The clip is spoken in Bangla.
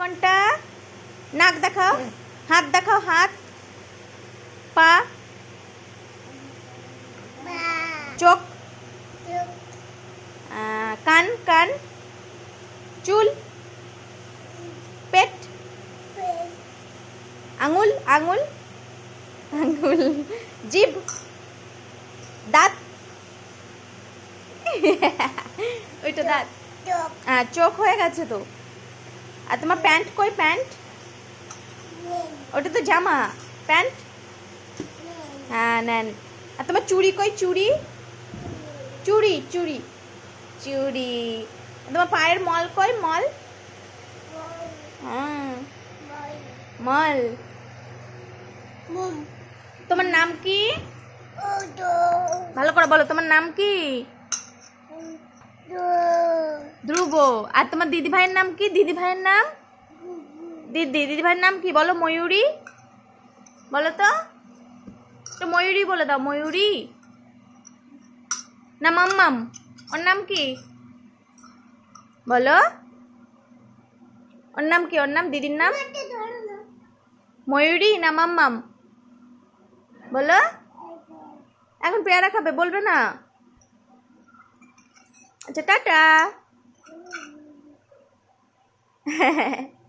কোনটা? নাক দেখাও। হাত দেখাও হাত। পা। চোখ। কান কান। চুল। পেট। আঙুল আঙুল। আঙুল। জিভ। দাঁত। ওইটা দাঁত। হ্যাঁ চোখ হয়ে গেছে তো। আর তোমার প্যান্ট কই প্যান্ট? ওটা তো জামা। প্যান্ট? হ্যাঁ নেন। আর তোমার চুড়ি কই? চুড়ি? চুড়ি। চুড়ি চুড়ি। তোমার পায়ের মল কই? মল? হ্যাঁ মল। তোমার নাম কি? ভালো করে বলো তোমার নাম কি? ধ্রুব আর তোমার দিদি ভাইয়ের নাম কি? দিদি ভাইয়ের নাম? দিদি দিদি ভাইয়ের নাম কি? বলো ময়ূরী। বলো তো। তো ময়ূরী বলে দাও, ময়ূরী। না, মাম্মাম। ওর নাম কি? বলো। ওর নাম কি? ওর নাম দিদির নাম? ময়ূরী না মাম্মাম? বলো। এখন পেয়ারা খাবে, বলবে না? আচ্ছা টাটা। 嘿嘿嘿